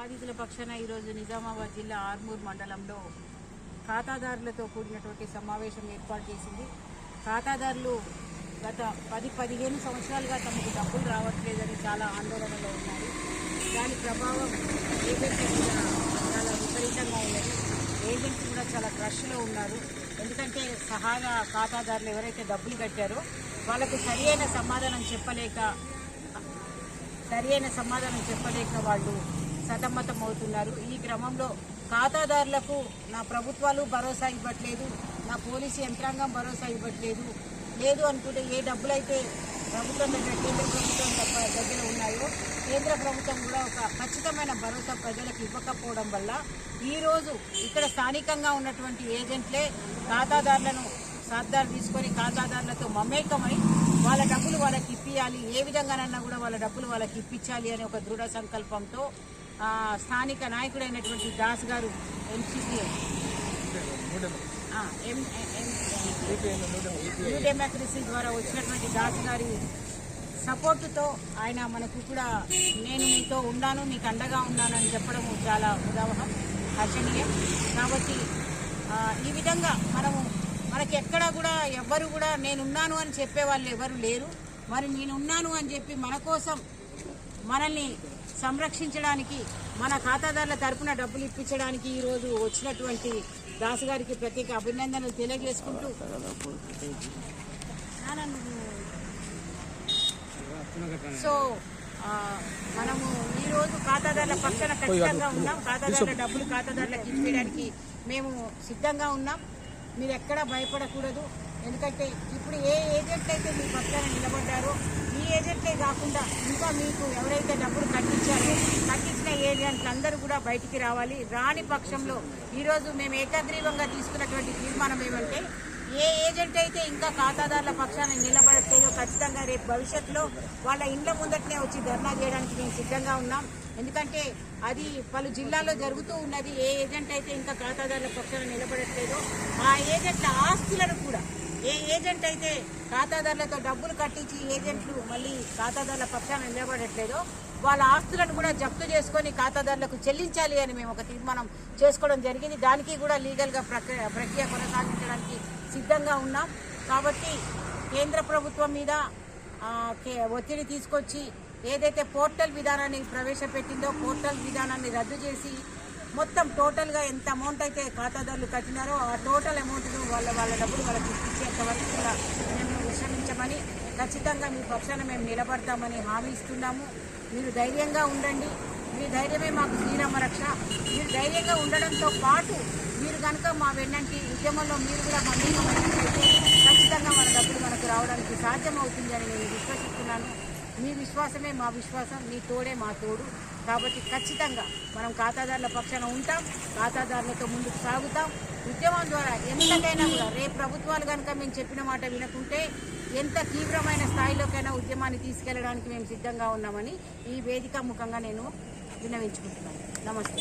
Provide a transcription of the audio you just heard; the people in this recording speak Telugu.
బాధితుల పక్షాన ఈరోజు నిజామాబాద్ జిల్లా ఆర్మూర్ మండలంలో ఖాతాదారులతో కూడినటువంటి సమావేశం ఏర్పాటు చేసింది. ఖాతాదారులు గత పది పదిహేను సంవత్సరాలుగా తమకు డబ్బులు రావట్లేదని చాలా ఆందోళనలో ఉన్నారు. దాని ప్రభావం ఏజెంట్ల కూడా చాలా విపరీతంగా ఉన్నది. ఏజెంట్స్ కూడా చాలా క్రష్లో ఉన్నారు. ఎందుకంటే సహాగా ఖాతాదారులు ఎవరైతే డబ్బులు కట్టారో వాళ్ళకు సరియైన సమాధానం చెప్పలేక సరియైన సమాధానం చెప్పలేక వాళ్ళు సతమతం అవుతున్నారు ఈ క్రమంలో ఖాతాదారులకు నా ప్రభుత్వాలు భరోసా ఇవ్వట్లేదు. నా పోలీసు యంత్రాంగం భరోసా ఇవ్వట్లేదు. లేదు అనుకుంటే ఏ డబ్బులైతే ప్రభుత్వం దగ్గర కేంద్ర ప్రభుత్వం తప్ప దగ్గర ఉన్నాయో కేంద్ర ప్రభుత్వం కూడా ఒక ఖచ్చితమైన భరోసా ప్రజలకు ఇవ్వకపోవడం వల్ల ఈరోజు ఇక్కడ స్థానికంగా ఉన్నటువంటి ఏజెంట్లే ఖాతాదారులను సాధారణ తీసుకొని ఖాతాదారులతో మమేకమై వాళ్ళ డబ్బులు వాళ్ళకి ఇప్పియాలి. ఏ విధంగానన్నా కూడా వాళ్ళ డబ్బులు వాళ్ళకి ఇప్పించాలి అనే ఒక దృఢ సంకల్పంతో స్థానిక నాయకుడైనటువంటి దాస్ గారు ఎంసీపీ న్యూ డెమోక్రసీ ద్వారా వచ్చినటువంటి దాస్ గారి సపోర్టుతో ఆయన మనకు కూడా నేను మీతో ఉన్నాను మీకు అండగా ఉన్నాను అని చెప్పడం చాలా ఉదాహరణ హర్షణీయం కాబట్టి ఈ విధంగా మనము మనకి ఎక్కడ కూడా ఎవ్వరు కూడా నేనున్నాను అని చెప్పే వాళ్ళు ఎవరు లేరు. మరి నేనున్నాను అని చెప్పి మన కోసం మనల్ని సంరక్షించడానికి మన ఖాతాదారుల తరపున డబ్బులు ఇప్పించడానికి ఈరోజు వచ్చినటువంటి దాసు గారికి ప్రత్యేక అభినందనలు తెలియజేసుకుంటూ సో మనము ఈ రోజు ఖాతాదారుల పక్షాన ఖచ్చితంగా ఉన్నాం. ఖాతాదారుల డబ్బులు ఖాతాదారులకు ఇచ్చేయడానికి మేము సిద్ధంగా ఉన్నాం. మీరు ఎక్కడా భయపడకూడదు. ఎందుకంటే ఇప్పుడు ఏ ఏజెంట్ అయితే మీ పక్షాన నిలబడ్డారో ఏజెంట్లే కాకుండా ఇంకా మీకు ఎవరైతే డబ్బులు కట్టించారో కట్టించిన ఏజెంట్లు అందరూ కూడా బయటికి రావాలి. రాని పక్షంలో ఈరోజు మేము ఏకగ్రీవంగా తీసుకున్నటువంటి తీర్మానం ఏమంటే ఏ ఏజెంట్ అయితే ఇంకా ఖాతాదారుల పక్షాన నిలబడట్లేదో ఖచ్చితంగా రేపు భవిష్యత్తులో వాళ్ళ ఇండ్ల ముందటనే వచ్చి ధర్నా చేయడానికి మేము సిద్ధంగా ఉన్నాం. ఎందుకంటే అది పలు జిల్లాల్లో జరుగుతూ ఉన్నది. ఏ ఏజెంట్ అయితే ఇంకా ఖాతాదారుల పక్షాన నిలబడట్లేదో ఆ ఏజెంట్ల ఆస్తులను కూడా ఏ ఏజెంట్ అయితే ఖాతాదారులతో డబ్బులు కట్టించి ఏజెంట్లు మళ్ళీ ఖాతాదారుల పక్షాన నిలబడట్లేదో వాళ్ళ ఆస్తులను కూడా జప్తు చేసుకొని ఖాతాదారులకు చెల్లించాలి అని మేము ఒక తీర్మానం చేసుకోవడం జరిగింది. దానికి కూడా లీగల్గా ప్రక్రియ ప్రక్రియ కొనసాగించడానికి సిద్ధంగా ఉన్నాం. కాబట్టి కేంద్ర ప్రభుత్వం మీద కే- ఒత్తిడి తీసుకొచ్చి ఏదైతే పోర్టల్ విధానాన్ని ప్రవేశపెట్టిందో పోర్టల్ విధానాన్ని రద్దు చేసి మొత్తం టోటల్గా ఎంత అమౌంట్ అయితే ఖాతాదారులు కట్టినారో ఆ టోటల్ అమౌంట్ను వాళ్ళ వాళ్ళ డబ్బులు వాళ్ళకి ఇచ్చేంత వరకు కూడా మేము విశ్రమించమని ఖచ్చితంగా మీ పక్షాన మేము నిలబడతామని హామీ ఇస్తున్నాము. మీరు ధైర్యంగా ఉండండి. మీ ధైర్యమే మాకు శ్రీరామ రక్ష. మీరు ధైర్యంగా ఉండడంతో పాటు మీరు కనుక మా వెన్నంటి ఉద్యమంలో మీరు కూడా మా ఖచ్చితంగా మన డబ్బులు మనకు రావడానికి సాధ్యమవుతుందని అని నేను విశ్వసిస్తున్నాను. మీ విశ్వాసమే మా విశ్వాసం మీ తోడే మా తోడు. కాబట్టి ఖచ్చితంగా మనం ఖాతాదారుల పక్షాన ఉంటాం ఖాతాదారులతో ముందుకు సాగుతాం. ఉద్యమం ద్వారా ఎంతకైనా కూడా రేపు ప్రభుత్వాలు కనుక మేము చెప్పిన మాట వినకుంటే ఎంత తీవ్రమైన స్థాయిలోకైనా ఉద్యమాన్ని తీసుకెళ్ళడానికి మేము సిద్ధంగా ఉన్నామని ఈ వేదిక ముఖంగా నేను విన్నవించుకుంటున్నాను. నమస్తే.